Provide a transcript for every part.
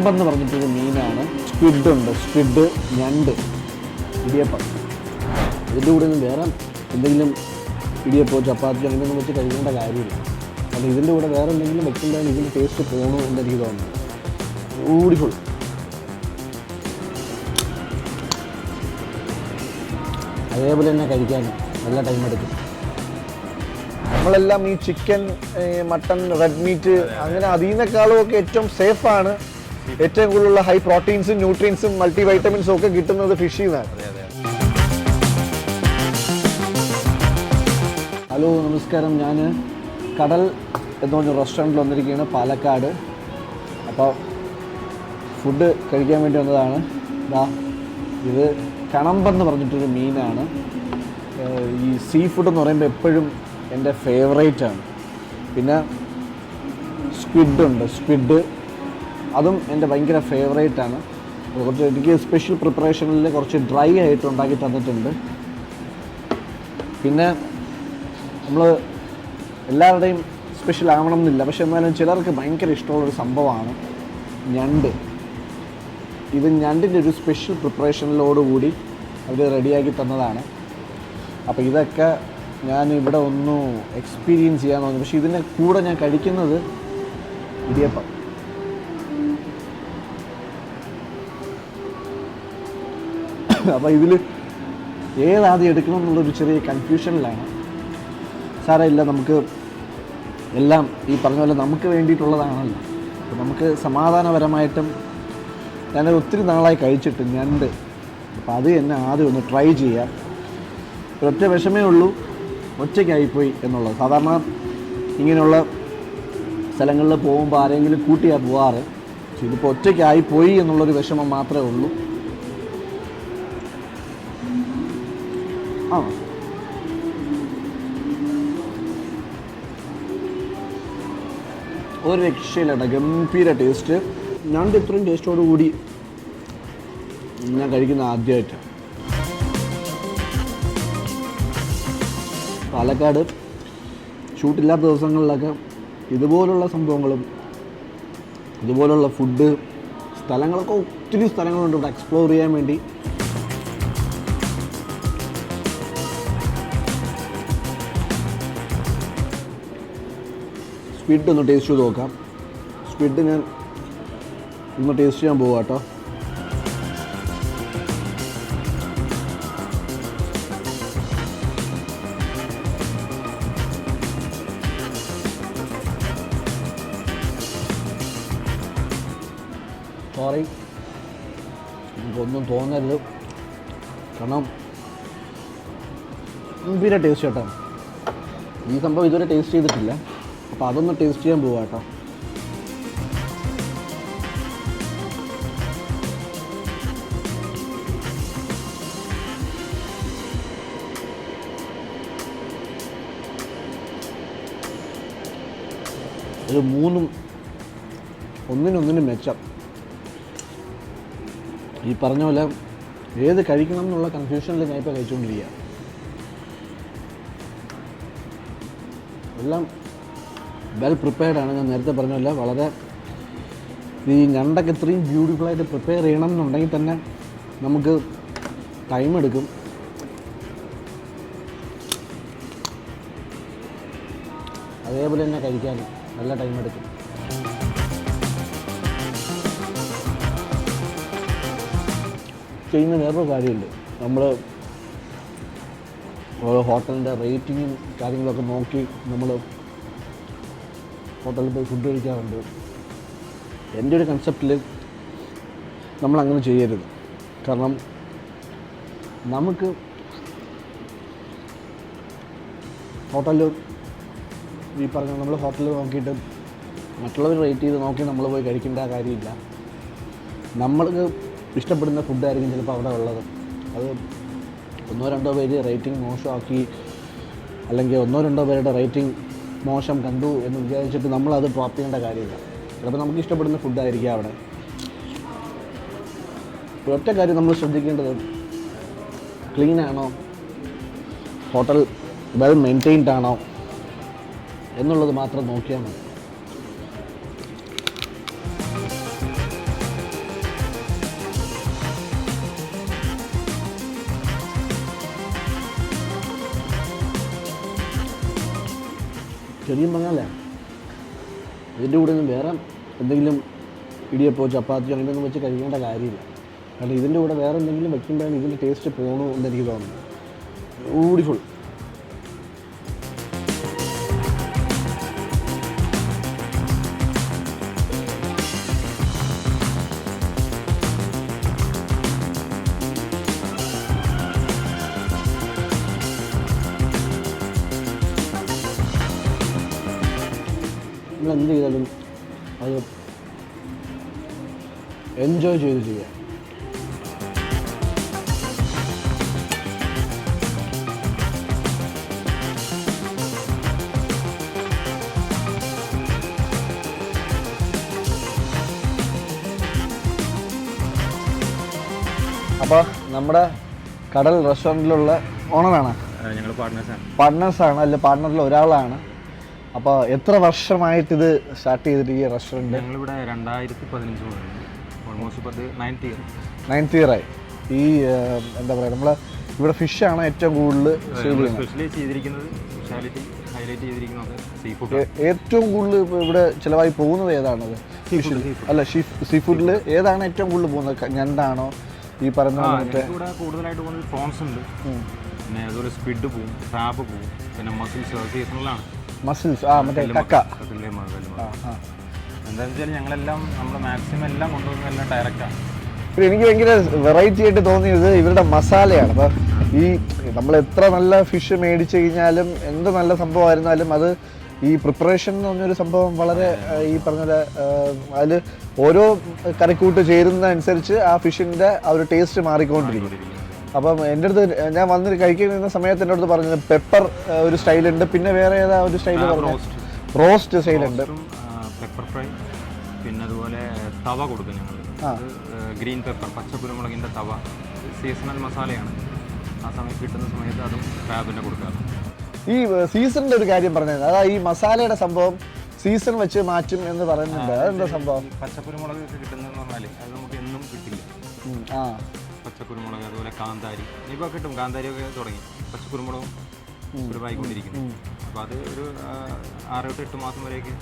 കണമ്പെന്ന് പറഞ്ഞിട്ടൊരു മീനാണ്. സ്ക്വിഡ് ഉണ്ട്. സ്ക്വിഡ് ഞണ്ട്. ഇടിയപ്പം. ഇതിന്റെ കൂടെ ഒന്നും വേറെ എന്തെങ്കിലും ഇടിയപ്പോ ചപ്പാത്തി അങ്ങനെയൊന്നും വെച്ച് കഴിക്കേണ്ട കാര്യമില്ല. കാരണം ഇതിന്റെ കൂടെ വേറെ എന്തെങ്കിലും വെക്കുമ്പോഴാണ് ഇതിന്റെ ടേസ്റ്റ് പോകണോ എന്ന് എനിക്ക് തോന്നുന്നത്. ബ്യൂട്ടിഫുൾ അതേപോലെ തന്നെ കഴിക്കാൻ നല്ല ടൈം എടുക്കും. നമ്മളെല്ലാം ഈ ചിക്കൻ മട്ടൺ റെഡ് മീറ്റ് അങ്ങനെ അതിൽ നിന്നേക്കാളും ഒക്കെ ഏറ്റവും സേഫാണ് ആണ് ഏറ്റവും കൂടുതലുള്ള ഹൈ പ്രോട്ടീൻസും ന്യൂട്രിയൻസും മൾട്ടി വൈറ്റമിൻസും ഒക്കെ കിട്ടുന്നത് ഫിഷിൽ നിന്നാണ്. ഹലോ നമസ്കാരം. ഞാൻ കടൽ എന്ന് പറഞ്ഞ റെസ്റ്റോറന്റിൽ വന്നിരിക്കുകയാണ് പാലക്കാട്. അപ്പോൾ ഫുഡ് കഴിക്കാൻ വേണ്ടി വന്നതാണ്. ഇതാ ഇത് കണമ്പെന്ന് പറഞ്ഞിട്ടൊരു മീനാണ്. ഈ സീ ഫുഡ് എന്ന് പറയുമ്പോൾ എപ്പോഴും എന്റെ ഫേവറേറ്റ് ആണ്. പിന്നെ സ്ക്വിഡ് ഉണ്ട്. സ്ക്വിഡ് അതും എന്റെ ഭയങ്കര ഫേവറേറ്റ് ആണ് കുറച്ച് എനിക്ക് സ്പെഷ്യൽ പ്രിപ്പറേഷനിൽ കുറച്ച് ഡ്രൈ ആയിട്ട് ഉണ്ടാക്കി തന്നിട്ടുണ്ട്. പിന്നെ നമ്മൾ എല്ലാവരുടെയും സ്പെഷ്യൽ ആവണം എന്നില്ല പക്ഷെ എന്നാലും ചിലർക്ക് ഭയങ്കര ഇഷ്ടമുള്ളൊരു സംഭവമാണ് ഞണ്ട്. ഇത് ഞണ്ടിന്റെ ഒരു സ്പെഷ്യൽ പ്രിപ്പറേഷനിലോടുകൂടി അവർ റെഡിയാക്കി തന്നതാണ്. അപ്പോൾ ഇതൊക്കെ ഞാൻ ഇവിടെ ഒന്ന് എക്സ്പീരിയൻസ് ചെയ്യാൻ തോന്നി പക്ഷേ ഇതിന്റെ കൂടെ ഞാൻ കഴിക്കുന്നത് ഇടിയപ്പം. അപ്പോൾ ഇതിൽ ഏതാദ്യം എടുക്കണം എന്നുള്ളൊരു ചെറിയ കൺഫ്യൂഷനിലാണ് സാരമില്ല നമുക്ക് എല്ലാം ഈ പറഞ്ഞ പോലെ നമുക്ക് വേണ്ടിയിട്ടുള്ളതാണല്ലോ. അപ്പോൾ നമുക്ക് സമാധാനപരമായിട്ടും ഞാൻ ഒത്തിരി നാളായി കഴിച്ചിട്ട് ഞണ്ട്. അപ്പോൾ അത് എന്നെ ആദ്യം ഒന്ന് ട്രൈ ചെയ്യാം. ഒരൊറ്റ വിഷമേ ഉള്ളൂ. ഒറ്റയ്ക്കായിപ്പോയി എന്നുള്ളത്. സാധാരണ ഇങ്ങനെയുള്ള സ്ഥലങ്ങളിൽ പോകുമ്പോൾ ആരെങ്കിലും കൂട്ടിയാണ് പോവാറ്. ഇതിപ്പോൾ ഒറ്റയ്ക്കായിപ്പോയി എന്നുള്ളൊരു വിഷമം മാത്രമേ ഉള്ളൂ. ആ. ഒരു രക്ഷയില്ലാട്ട ഗംഭീര ടേസ്റ്റ് ഞാൻ ഇത്രയും ടേസ്റ്റോട് കൂടി ഞാൻ കഴിക്കുന്ന ആദ്യമായിട്ടാണ് പാലക്കാട് ഷൂട്ടില്ലാത്ത ദിവസങ്ങളിലൊക്കെ ഇതുപോലുള്ള സംഭവങ്ങളും ഇതുപോലുള്ള ഫുഡ് സ്ഥലങ്ങളൊക്കെ ഒത്തിരി സ്ഥലങ്ങളുണ്ട് ഇവിടെ എക്സ്പ്ലോർ ചെയ്യാൻ വേണ്ടി. സ്ക്വിഡ് ഒന്ന് ടേസ്റ്റ് ചെയ്ത് നോക്കാം. സ്ക്വിഡ് ഞാൻ ഒന്ന് ടേസ്റ്റ് ചെയ്യാൻ പോവാം കേട്ടോ സോറി എനിക്കൊന്നും തോന്നരുത്. കാരണം ഗംഭീര ടേസ്റ്റ് കേട്ടോ ഈ സംഭവം ഇതുവരെ ടേസ്റ്റ് ചെയ്തിട്ടില്ല. അപ്പോൾ അതൊന്ന് ടേസ്റ്റ് ചെയ്യാൻ പോവാം കേട്ടോ. ഒരു മൂന്നും ഒന്നിനൊന്നിനും മെച്ചം. ഈ പറഞ്ഞ പോലെ ഏത് കഴിക്കണം എന്നുള്ള കൺഫ്യൂഷനിൽ ഞാൻ ഇപ്പോൾ കഴിച്ചുകൊണ്ടിരിക്കുക എല്ലാം വെൽ ആണ് ഞാൻ നേരത്തെ പറഞ്ഞല്ലോ വളരെ ഈ ഞണ്ടൊക്കെ ഇത്രയും ബ്യൂട്ടിഫുൾ ആയിട്ട് പ്രിപ്പയർ ചെയ്യണം എന്നുണ്ടെങ്കിൽ തന്നെ നമുക്ക് ടൈം എടുക്കും. അതേപോലെ തന്നെ കഴിക്കാൻ നല്ല ടൈം എടുക്കും. ചെയ്യുന്ന വേറൊരു കാര്യമുണ്ട്. നമ്മൾ ഓരോ ഹോട്ടലിന്റെ റേറ്റിങ്ങും കാര്യങ്ങളൊക്കെ നോക്കി നമ്മൾ ഹോട്ടലിൽ പോയി ഫുഡ് കഴിക്കാറുണ്ട്. എന്റെ ഒരു കൺസെപ്റ്റിൽ നമ്മളങ്ങനെ ചെയ്യരുത്. കാരണം നമുക്ക് ഹോട്ടലിൽ ഈ പറഞ്ഞ നമ്മൾ ഹോട്ടലിൽ നോക്കിയിട്ട് മറ്റുള്ളവർ റേറ്റ് ചെയ്ത് നോക്കി നമ്മൾ പോയി കഴിക്കേണ്ട കാര്യമില്ല. നമ്മൾക്ക് ഇഷ്ടപ്പെടുന്ന ഫുഡായിരിക്കും ചിലപ്പോൾ അവിടെ ഉള്ളത്. അത് ഒന്നോ രണ്ടോ പേര് റേറ്റിംഗ് മോശമാക്കി അല്ലെങ്കിൽ ഒന്നോ രണ്ടോ പേരുടെ റേറ്റിംഗ് മോശം കണ്ടു എന്ന് വിചാരിച്ചിട്ട് നമ്മളത് ഡ്രോപ്പ് ചെയ്യേണ്ട കാര്യമില്ല. ചിലപ്പോൾ നമുക്ക് ഇഷ്ടപ്പെടുന്ന ഫുഡായിരിക്കും അവിടെ. ഒറ്റ കാര്യം നമ്മൾ ശ്രദ്ധിക്കേണ്ടത് ക്ലീൻ ആണോ? ഹോട്ടൽ വെൽ മെയിന്റെയിൻഡ് ആണോ? എന്നുള്ളത് മാത്രം നോക്കിയാൽ മതി. ശരിയും പറഞ്ഞാലേ ഇതിന്റെ കൂടെ ഒന്നും വേറെ എന്തെങ്കിലും ഇടിയപ്പോ ചപ്പാത്തിയോ അങ്ങനെയൊന്നും വെച്ച് കഴിക്കേണ്ട കാര്യമില്ല. കാരണം ഇതിന്റെ കൂടെ വേറെ എന്തെങ്കിലും വെക്കുമ്പോഴാണ് ഇതിന്റെ ടേസ്റ്റ് പോകണോ എന്ന് എനിക്ക് തോന്നുന്നു ബ്യൂട്ടിഫുൾ നമ്മൾ എന്ത് ചെയ്താലും അത് എൻജോയ് ചെയ്ത് ചെയ്യാം. അപ്പോൾ നമ്മുടെ കടൽ റെസ്റ്റോറന്റിലുള്ള ഓണറാണ് ഞങ്ങൾ പാർട്ട്നേഴ്സാണ് പാർട്ട്നേഴ്സാണ് അല്ല പാർട്ട്ണറിൽ ഒരാളാണ്. അപ്പോൾ എത്ര വർഷമായിട്ട് ഇത് സ്റ്റാർട്ട് ചെയ്തിട്ട് ഈ റെസ്റ്റോറന്റ് ഞങ്ങളിവിടെ രണ്ടായിരത്തി പതിനഞ്ച് മുതൽ. ഓൾമോസ്റ്റ് പത്ത് നയൻത്ത് ഇയർ നയൻത്ത് ഇയറായി ഈ എന്താ പറയുക നമ്മൾ ഇവിടെ ഫിഷാണ് ഏറ്റവും കൂടുതൽ സ്പെഷ്യലൈസ് സ്പെഷ്യലി ചെയ്തിരിക്കുന്നത് സ്പെഷ്യാലിറ്റി ഹൈലൈറ്റ് ചെയ്തിരിക്കുന്നത് സീ ഫുഡ് ഏറ്റവും കൂടുതൽ ഇവിടെ ചിലവായി പോകുന്നത് ഏതാണത് അല്ല സീ ഫുഡിൽ ഏതാണ് ഏറ്റവും കൂടുതൽ പോകുന്നത്? ഞണ്ടാണോ? ഈ പറഞ്ഞ മറ്റേ കൂടുതലായിട്ട് പോകുന്നത് പ്രോൺസ് ഉണ്ട്. പിന്നെ അതുപോലെ സ്പിഡ് പോകും ക്രാബ് പോകും പിന്നെ മസിൽസ് സീസണലാണ് മസിൽസ് ആ മറ്റേ കക്ക. ആ ആ. എന്താണെന്ന് വെച്ചാൽ ഞങ്ങളെല്ലാം നമ്മൾ മാക്സിമം എല്ലാം കൊണ്ടുവന്ന എല്ലാം ഡയറക്റ്റാണ് എനിക്ക് ഭയങ്കര വെറൈറ്റി ആയിട്ട് തോന്നിയത് ഇവരുടെ മസാലയാണ്. അപ്പോൾ ഈ നമ്മൾ എത്ര നല്ല ഫിഷ് മേടിച്ചു കഴിഞ്ഞാലും എന്ത് നല്ല സംഭവമായിരുന്നാലും അത് ഈ പ്രിപ്പറേഷൻ എന്ന് പറഞ്ഞൊരു സംഭവം വളരെ ഈ പറഞ്ഞ പോലെ അതിൽ ഓരോ കറിക്കൂട്ട് ചേരുന്നതനുസരിച്ച് ആ ഫിഷിന്റെ ആ ഒരു ടേസ്റ്റ് മാറിക്കൊണ്ടിരിക്കും. അപ്പം എന്റെ അടുത്ത് ഞാൻ വന്ന് കഴിക്കുന്ന സമയത്ത് എന്റെ അടുത്ത് പറഞ്ഞത് പെപ്പർ ഒരു സ്റ്റൈലുണ്ട്. പിന്നെ വേറെ ഏതാ ഒരു സ്റ്റൈൽ പറഞ്ഞു റോസ്റ്റ് സ്റ്റൈലുണ്ട്. പെപ്പർ ഫ്രൈ പിന്നെ അതുപോലെ തവ കൊടുക്കും ഞങ്ങൾ. ഗ്രീൻ പെപ്പർ പച്ച കുരുമുളകിന്റെ തവ. സീസണൽ മസാലയാണ്. ആ സമയത്ത് കിട്ടുന്ന സമയത്ത് അതും ക്രാബിന്റെ കൊടുക്കാറ്. ഈ സീസണിന്റെ ഒരു കാര്യം പറഞ്ഞത്. അതാ ഈ മസാലയുടെ സംഭവം സീസൺ വെച്ച് മാറ്റും എന്ന് പറയുന്നുണ്ട്. അതെന്താ സംഭവം? പച്ചക്കുരുമുളക് കിട്ടുന്നതെന്ന് പറഞ്ഞാൽ അത് നമുക്ക് എന്നും കിട്ടില്ല. ആ. പച്ചക്കുരുമുളക് അതുപോലെ കാന്താരി ഇപ്പോൾ കിട്ടും കാന്താരി ഒക്കെ തുടങ്ങി. പച്ചക്കുരുമുളകും കുരുവായിക്കൊണ്ടിരിക്കുന്നു അപ്പോൾ അത് ഒരു ആറ് തൊട്ട് എട്ട് മാസം വരെയൊക്കെ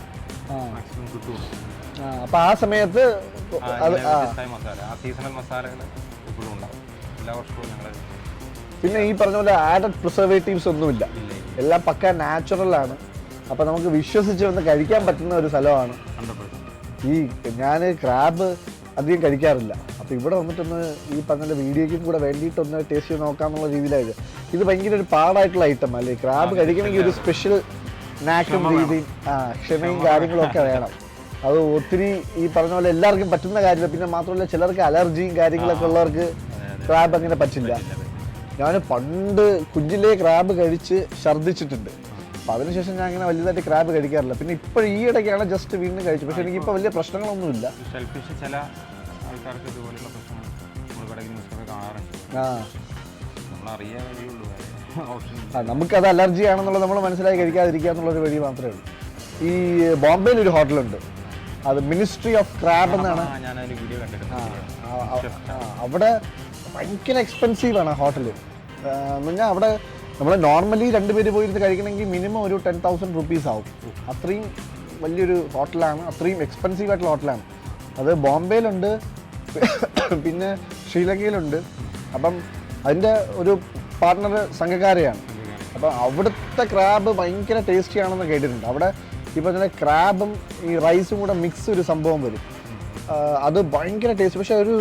മാക്സിമം കിട്ടും അപ്പോൾ അപ്പൊ ആ സമയത്ത് മസാല. ആ സീസണൽ മസാലകൾ എപ്പോഴും ഉണ്ടാവും. എല്ലാ വർഷവും ഞങ്ങൾ പിന്നെ ഈ പറഞ്ഞ പോലെ ആഡഡ് പ്രിസർവേറ്റീവ്സ് ഒന്നുമില്ല. എല്ലാം പക്ക നാച്ചുറൽ ആണ്. അപ്പൊ നമുക്ക് വിശ്വസിച്ച് വന്ന് കഴിക്കാൻ പറ്റുന്ന ഒരു സ്ഥലമാണ് ഈ ഞാൻ ക്രാബ് അധികം കഴിക്കാറില്ല. അപ്പോൾ ഇവിടെ വന്നിട്ടൊന്ന് ഈ പറഞ്ഞ വീഡിയോയ്ക്കും കൂടെ വേണ്ടിയിട്ടൊന്ന് ടേസ്റ്റ് ചെയ്ത് നോക്കാമെന്നുള്ള രീതിയിലായത്. ഇത് ഭയങ്കര ഒരു പാടായിട്ടുള്ള ഐറ്റം അല്ലേ? ക്രാബ് കഴിക്കണമെങ്കിൽ ഒരു സ്പെഷ്യൽ നാക്കും രീതിയും ആ ക്ഷമയും കാര്യങ്ങളൊക്കെ വേണം. അത് ഒത്തിരി ഈ പറഞ്ഞ പോലെ എല്ലാവർക്കും പറ്റുന്ന കാര്യമില്ല. പിന്നെ മാത്രമല്ല ചിലർക്ക് അലർജിയും കാര്യങ്ങളൊക്കെ ഉള്ളവർക്ക് ക്രാബ് അങ്ങനെ പറ്റില്ല. ഞാൻ പണ്ട് കുഞ്ഞിലെ ക്രാബ് കഴിച്ച് ഛർദ്ദിച്ചിട്ടുണ്ട്. അപ്പം അതിനുശേഷം ഞാൻ അങ്ങനെ വലുതായിട്ട് ക്രാബ് കഴിക്കാറില്ല. പിന്നെ ഇപ്പോൾ ഈ ഇടയ്ക്കാണ് ജസ്റ്റ് വീണ്ടും കഴിച്ചു പക്ഷേ എനിക്കിപ്പോൾ വലിയ പ്രശ്നങ്ങളൊന്നുമില്ല. ആൾക്കാർക്ക് ഇതുപോലെയുള്ള പ്രശ്നങ്ങൾ നമ്മൾ കടയിൽ കാണാറുണ്ട്. ആ. നമ്മൾ അറിയാൻ വഴിയുള്ളൂ ഓപ്ഷൻ ആ നമുക്കത് അലർജി ആണെന്നുള്ളത് നമ്മൾ മനസ്സിലാക്കി കഴിക്കാതിരിക്കുക എന്നുള്ളൊരു വഴി മാത്രമേ ഉള്ളൂ. ഈ ബോംബെയിൽ ഒരു ഹോട്ടലുണ്ട്. അത് മിനിസ്ട്രി ഓഫ് ക്രാബ് എന്നാണ്. വീഡിയോ കണ്ടിട്ടുണ്ട്. അവിടെ ഭയങ്കര എക്സ്പെൻസീവ് ആണ് ഹോട്ടൽ എന്ന് പറഞ്ഞാൽ അവിടെ നമ്മൾ നോർമലി രണ്ടുപേര് പോയിരുന്ന് കഴിക്കണമെങ്കിൽ മിനിമം ഒരു ടെൻ തൗസൻഡ് റുപ്പീസ് ആവും. അത്രയും വലിയൊരു ഹോട്ടലാണ് അത്രയും എക്സ്പെൻസീവ് ആയിട്ടുള്ള ഹോട്ടലാണ്. അത് ബോംബെയിലുണ്ട് പിന്നെ ശ്രീലങ്കയിലുണ്ട്. അപ്പം അതിന്റെ ഒരു പാർട്ട്ണർ സംഘകാരെയാണ് അപ്പം അവിടുത്തെ ക്രാബ് ഭയങ്കര ടേസ്റ്റി ആണെന്ന് കേട്ടിട്ടുണ്ട്. അവിടെ ഇപ്പോൾ തന്നെ ക്രാബും ഈ റൈസും കൂടെ മിക്സ് ഒരു സംഭവം വരും. അത് ഭയങ്കര ടേസ്റ്റ് പക്ഷെ ഒരു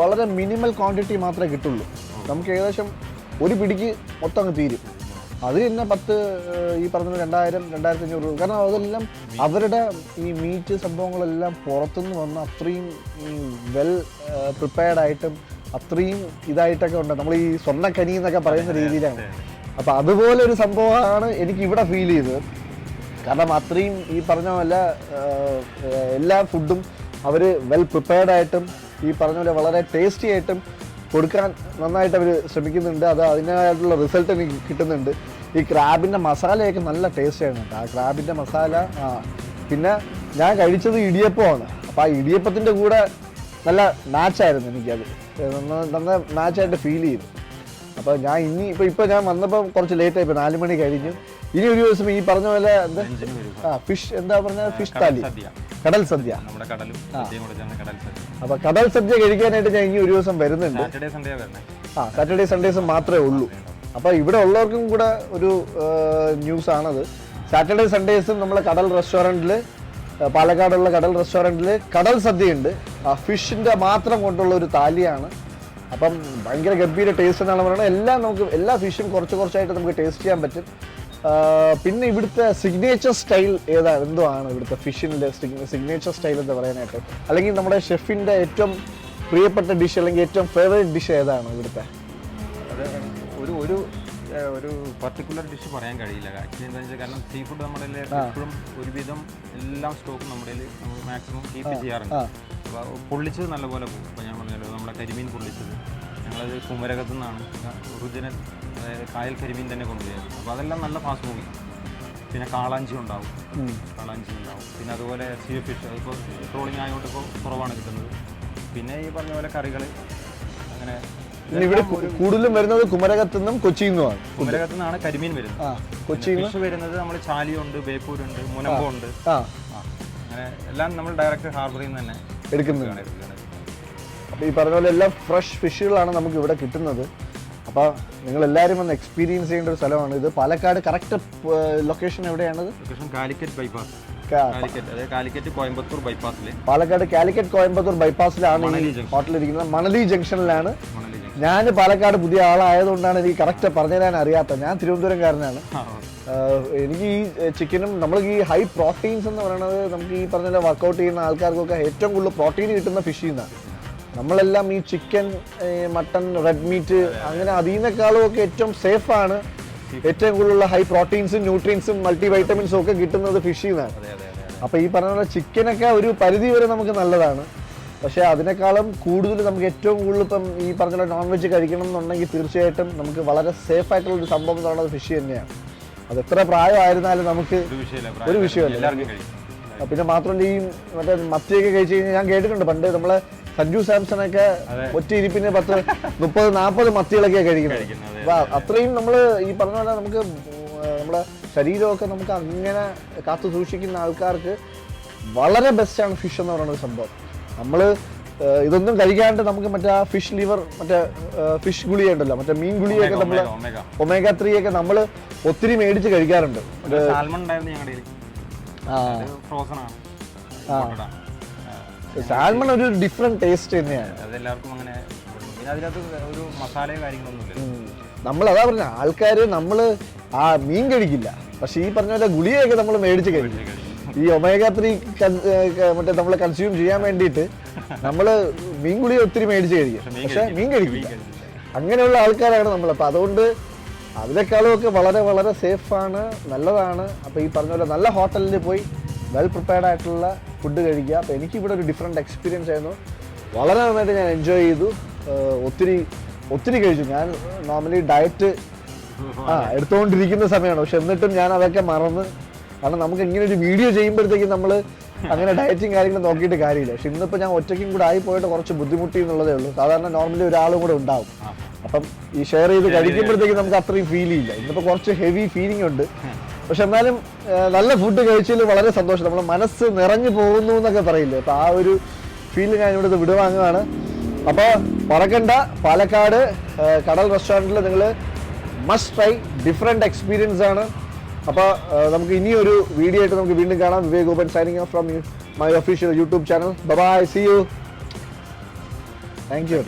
വളരെ മിനിമൽ ക്വാണ്ടിറ്റി മാത്രമേ കിട്ടുള്ളൂ. നമുക്ക് ഏകദേശം ഒരു പിടിക്ക് മൊത്തം അങ്ങ് തീരും. അത് തന്നെ പത്ത് ഈ പറഞ്ഞ രണ്ടായിരം രണ്ടായിരത്തി അഞ്ഞൂറ് രൂപ. കാരണം അതെല്ലാം അവരുടെ ഈ മീറ്റ് സംഭവങ്ങളെല്ലാം പുറത്തുനിന്ന് വന്ന് അത്രയും വെൽ പ്രിപ്പയർഡ് ആയിട്ടും അത്രയും ഇതായിട്ടൊക്കെ ഉണ്ട്. നമ്മൾ ഈ സ്വർണക്കനി എന്നൊക്കെ പറയുന്ന രീതിയിലാണ്. അപ്പം അതുപോലെ ഒരു സംഭവമാണ് എനിക്ക് ഇവിടെ ഫീൽ ചെയ്തത്. കാരണം അത്രയും ഈ പറഞ്ഞ പോലെ എല്ലാ ഫുഡും അവർ വെൽ പ്രിപ്പയർഡ് ആയിട്ടും ഈ പറഞ്ഞ പോലെ വളരെ ടേസ്റ്റി ആയിട്ടും കൊടുക്കാൻ നന്നായിട്ട് അവർ ശ്രമിക്കുന്നുണ്ട്. അത് അതിനായിട്ടുള്ള റിസൾട്ട് എനിക്ക് കിട്ടുന്നുണ്ട്. ഈ ക്രാബിന്റെ മസാലയൊക്കെ നല്ല ടേസ്റ്റ് ആണ് കേട്ടോ. ആ ക്രാബിന്റെ മസാല ആ പിന്നെ ഞാൻ കഴിച്ചത് ഇടിയപ്പമാണ്. അപ്പോൾ ആ ഇടിയപ്പത്തിന്റെ കൂടെ നല്ല മാച്ചായിരുന്നു എനിക്കത്. നന്ന- മാച്ചായിട്ട് ഫീൽ ചെയ്തു. അപ്പോൾ ഞാൻ ഇനി ഇപ്പോൾ ഇപ്പോൾ ഞാൻ വന്നപ്പോൾ കുറച്ച് ലേറ്റ് ആയിപ്പോൾ നാല് മണി കഴിഞ്ഞു. ഇനി ഒരു ദിവസം ഈ പറഞ്ഞ പോലെ എന്താ? ആ ഫിഷ് എന്താ പറഞ്ഞ ഫിഷ് താലി. കടൽ സദ്യ. നമ്മുടെ കടലും അപ്പൊ കടൽ സദ്യ കഴിക്കാനായിട്ട് ഞാൻ ഇനി ഒരു ദിവസം വരുന്നുണ്ട്. സാറ്റർഡേ സൺഡേ ആ സാറ്റർഡേ സൺഡേസ് മാത്രമേ ഉള്ളൂ. അപ്പൊ ഇവിടെ ഉള്ളവർക്കും കൂടെ ഒരു ന്യൂസ് ആണത്. സാറ്റർഡേ സൺഡേസും നമ്മൾ കടൽ റെസ്റ്റോറന്റിൽ പാലക്കാടുള്ള കടൽ റെസ്റ്റോറന്റിൽ കടൽ സദ്യയുണ്ട്. ആ ഫിഷിന്റെ മാത്രം കൊണ്ടുള്ള ഒരു താലിയാണ്. അപ്പം ഭയങ്കര ഗംഭീര ടേസ്റ്റ് എന്നാണ് പറയുന്നത്. എല്ലാം നമുക്ക് എല്ലാ ഫിഷും കുറച്ച് കുറച്ചായിട്ട് നമുക്ക് ടേസ്റ്റ് ചെയ്യാൻ പറ്റും. പിന്നെ ഇവിടുത്തെ സിഗ്നേച്ചർ സ്റ്റൈൽ ഏതാ എന്തോ ആണ് ഇവിടുത്തെ ഫിഷിന്റെ സിഗ്നേച്ചർ സ്റ്റൈൽ എന്ന് പറയാനായിട്ട്? അല്ലെങ്കിൽ നമ്മുടെ ഷെഫിന്റെ ഏറ്റവും പ്രിയപ്പെട്ട ഡിഷ് അല്ലെങ്കിൽ ഏറ്റവും ഫേവറേറ്റ് ഡിഷ് ഏതാണ് ഇവിടുത്തെ? ഒരു ഒരു ഒരു പർട്ടിക്കുലർ ഡിഷ് പറയാൻ കഴിയില്ല. ആക്ച്വലി എന്താ വെച്ചാൽ കാരണം സീ ഫുഡ് നമ്മുടെ എപ്പോഴും ഒരുവിധം എല്ലാം സ്റ്റോക്കും നമ്മുടെ നമ്മൾ മാക്സിമം കീപ്പ് ചെയ്യാറുണ്ട്. അപ്പോൾ പൊള്ളിച്ചത് നല്ലപോലെ പോകും. ഇപ്പോൾ ഞാൻ പറഞ്ഞല്ലോ നമ്മുടെ കരിമീൻ പൊള്ളിച്ചത്. ഞങ്ങളത് കുമരകത്തു നിന്നാണ്. ഒറിജിനൽ അതായത് കായൽ കരിമീൻ തന്നെ കൊണ്ടുപോയത് അപ്പോൾ അതെല്ലാം നല്ല ഫാസ്റ്റ് മൂവി പിന്നെ കാളാഞ്ചി ഉണ്ടാവും. കാളാഞ്ചി ഉണ്ടാവും. പിന്നെ അതുപോലെ സീ ഫിഷ് അതിപ്പോൾ ട്രോളിങ് ആയതുകൊണ്ട് ഇപ്പോൾ കുറവാണ് കിട്ടുന്നത്. പിന്നെ ഈ പറഞ്ഞ പോലെ കറികൾ അങ്ങനെ ഇവിടെ കൂടുതലും വരുന്നത് കുമരകത്തു നിന്നും കൊച്ചിയിൽ നിന്നുമാണ്. കുമരകത്തു നിന്നാണ് കരിമീൻ വരുന്നത്. കൊച്ചിയിൽ ഫിഷ് വരുന്നത് നമ്മൾ ചാലിയുണ്ട് ബേപ്പൂരുണ്ട് മുനമ്പുണ്ട്. അങ്ങനെ എല്ലാം നമ്മൾ ഡയറക്റ്റ് ഹാർബറിൽ നിന്ന് തന്നെ എടുക്കുന്നതാണ് എടുക്കുകയാണ്. ഈ പറഞ്ഞ പോലെ എല്ലാം ഫ്രഷ് ഫിഷുകളാണ് നമുക്ക് ഇവിടെ കിട്ടുന്നത്. അപ്പോൾ നിങ്ങൾ എല്ലാവരും ഒന്ന് എക്സ്പീരിയൻസ് ചെയ്യേണ്ട ഒരു സ്ഥലമാണ് ഇത്. പാലക്കാട് കറക്റ്റ് ലൊക്കേഷൻ എവിടെയാണത് ലൊക്കേഷൻ കാലിക്കറ്റ് ബൈപ്പാസ് കാലിക്കറ്റ് കോയമ്പത്തൂർ ബൈപ്പാസിൽ പാലക്കാട് കാലിക്കറ്റ് കോയമ്പത്തൂർ ബൈപ്പാസിലാണ് ഹോട്ടലിരിക്കുന്നത് ഈ മണലി ജംഗ്ഷനിലാണ് ഞാൻ പാലക്കാട് പുതിയ ആളായതുകൊണ്ടാണ് എനിക്ക് കറക്റ്റ് പറഞ്ഞു തരാൻ അറിയാത്തത് ഞാൻ തിരുവനന്തപുരംകാരനാണ്. എനിക്ക് ഈ ചിക്കനും നമ്മൾ ഈ ഹൈ പ്രോട്ടീൻസ് എന്ന് പറയുന്നത് നമുക്ക് ഈ പറഞ്ഞ വർക്കൗട്ട് ചെയ്യുന്ന ആൾക്കാർക്കൊക്കെ ഏറ്റവും കൂടുതൽ പ്രോട്ടീൻ കിട്ടുന്ന ഫിഷിൽ നിന്നാണ് നമ്മളെല്ലാം ഈ ചിക്കൻ മട്ടൺ റെഡ് മീറ്റ് അങ്ങനെ അതിൽ നിന്നേക്കാളും ഒക്കെ ഏറ്റവും സേഫ് ആണ്. ഏറ്റവും കൂടുതലുള്ള ഹൈ പ്രോട്ടീൻസും ന്യൂട്രിയൻസും മൾട്ടി വൈറ്റമിൻസും ഒക്കെ കിട്ടുന്നത് ഫിഷിൽ നിന്നാണ് അപ്പോൾ ഈ പറഞ്ഞ പോലെ ചിക്കനൊക്കെ ഒരു പരിധി വരെ നമുക്ക് നല്ലതാണ്. പക്ഷേ അതിനേക്കാളും കൂടുതൽ നമുക്ക് ഏറ്റവും കൂടുതൽ ഇപ്പം ഈ പറഞ്ഞ നോൺ വെജ് കഴിക്കണം എന്നുണ്ടെങ്കിൽ തീർച്ചയായിട്ടും നമുക്ക് വളരെ സേഫ് ആയിട്ടുള്ള ഒരു സംഭവം എന്ന് പറയുന്നത് ഫിഷ് തന്നെയാണ്. അത് എത്ര പ്രായമായിരുന്നാലും നമുക്ക് ഒരു വിഷയമില്ല പിന്നെ മാത്രമല്ല ഈ മറ്റേ മത്തിയൊക്കെ കഴിച്ചു കഴിഞ്ഞാൽ ഞാൻ കേട്ടിട്ടുണ്ട് പണ്ട് നമ്മളെ സഞ്ജു സാംസൺ ഒക്കെ. ഒറ്റ ഇരിപ്പിന് പത്ത് മുപ്പത് നാൽപ്പത് മത്തികളൊക്കെ കഴിക്കുന്നത്. അപ്പൊ അത്രയും നമ്മൾ ഈ പറഞ്ഞ പോലെ നമുക്ക് നമ്മുടെ ശരീരമൊക്കെ നമുക്ക് അങ്ങനെ കാത്തു സൂക്ഷിക്കുന്ന ആൾക്കാർക്ക് വളരെ ബെസ്റ്റാണ് ഫിഷ് എന്ന് പറയുന്ന ഒരു സംഭവം. നമ്മൾ ഇതൊന്നും കഴിക്കാണ്ട് നമുക്ക് മറ്റേ ആ ഫിഷ് ലിവർ മറ്റേ ഫിഷ് ഗുളിക ഉണ്ടല്ലോ മറ്റേ മീൻ ഗുളിയൊക്കെ നമ്മൾ ഒമേഗ. ത്രീ ഒക്കെ നമ്മൾ ഒത്തിരി മേടിച്ച് കഴിക്കാറുണ്ട്. ആ. സാൽമൺ ഒരു ഡിഫറെന്റ് ടേസ്റ്റ് തന്നെയാണ്. അതെല്ലാവർക്കും അങ്ങനെ പിന്നെ അതിനകത്ത് ഒരു മസാലയോ നമ്മൾ അതാ പറഞ്ഞ ആൾക്കാർ നമ്മൾ ആ മീൻ കഴിക്കില്ല. പക്ഷെ ഈ പറഞ്ഞ പോലെ ഗുളികയൊക്കെ നമ്മൾ മേടിച്ച് കഴിക്കും. ഈ ഒമേഗ ത്രീ മറ്റേ നമ്മൾ കൺസ്യൂം ചെയ്യാൻ വേണ്ടിയിട്ട് നമ്മൾ മീൻ ഗുളിക ഒത്തിരി മേടിച്ച് കഴിക്കും. പക്ഷെ മീൻ കഴിക്കില്ല. അങ്ങനെയുള്ള ആൾക്കാരാണ് നമ്മൾ അപ്പം അതുകൊണ്ട് അതിനേക്കാളും ഒക്കെ വളരെ വളരെ സേഫാണ് നല്ലതാണ്. അപ്പോൾ ഈ പറഞ്ഞ പോലെ നല്ല ഹോട്ടലിൽ പോയി വെൽ പ്രിപ്പയർഡ് ആയിട്ടുള്ള ഫുഡ് കഴിക്കുക. അപ്പോൾ എനിക്കിവിടെ ഒരു ഡിഫറെന്റ് എക്സ്പീരിയൻസ് ആയിരുന്നു. വളരെ നന്നായിട്ട് ഞാൻ എൻജോയ് ചെയ്തു. ഒത്തിരി ഒത്തിരി കഴിച്ചു. ഞാൻ നോർമലി ഡയറ്റ് ആ എടുത്തുകൊണ്ടിരിക്കുന്ന സമയമാണ്. പക്ഷെ എന്നിട്ടും ഞാൻ അതൊക്കെ മറന്ന് കാരണം നമുക്ക് ഇങ്ങനെ ഒരു വീഡിയോ ചെയ്യുമ്പോഴത്തേക്കും നമ്മൾ അങ്ങനെ ഡയറ്റും കാര്യങ്ങളും നോക്കിയിട്ട് കാര്യമില്ല. പക്ഷെ ഇന്നിപ്പോൾ ഞാൻ ഒറ്റയ്ക്കും കൂടെ ആയി പോയിട്ട് കുറച്ച് ബുദ്ധിമുട്ടി എന്നുള്ളതേ ഉള്ളൂ. സാധാരണ നോർമലി ഒരാളും കൂടെ ഉണ്ടാവും. അപ്പം ഈ ഷെയർ ചെയ്ത് കഴിക്കുമ്പോഴത്തേക്കും നമുക്ക് അത്രയും ഫീൽ ചെയ്യില്ല ഇന്നിപ്പോൾ കുറച്ച് ഹെവി ഫീലിംഗ് ഉണ്ട്. പക്ഷെ എന്നാലും നല്ല ഫുഡ് കഴിച്ചതിൽ വളരെ സന്തോഷം. നമ്മുടെ മനസ്സ് നിറഞ്ഞു പോകുന്നു എന്നൊക്കെ പറയില്ലേ? അപ്പോൾ ആ ഒരു ഫീൽ ഞാൻ ഇവിടുത്തെ വിടുവാങ്ങുകയാണ് അപ്പോൾ പറക്കണ്ട പാലക്കാട് കടൽ റെസ്റ്റോറന്റിൽ നിങ്ങൾ മസ്റ്റ് ട്രൈ ഡിഫറെന്റ് എക്സ്പീരിയൻസ് ആണ്. അപ്പോൾ നമുക്ക് ഇനിയൊരു വീഡിയോ ആയിട്ട് നമുക്ക് വീണ്ടും കാണാം. Vivek open signing off from my official YouTube channel bye bye see you thank you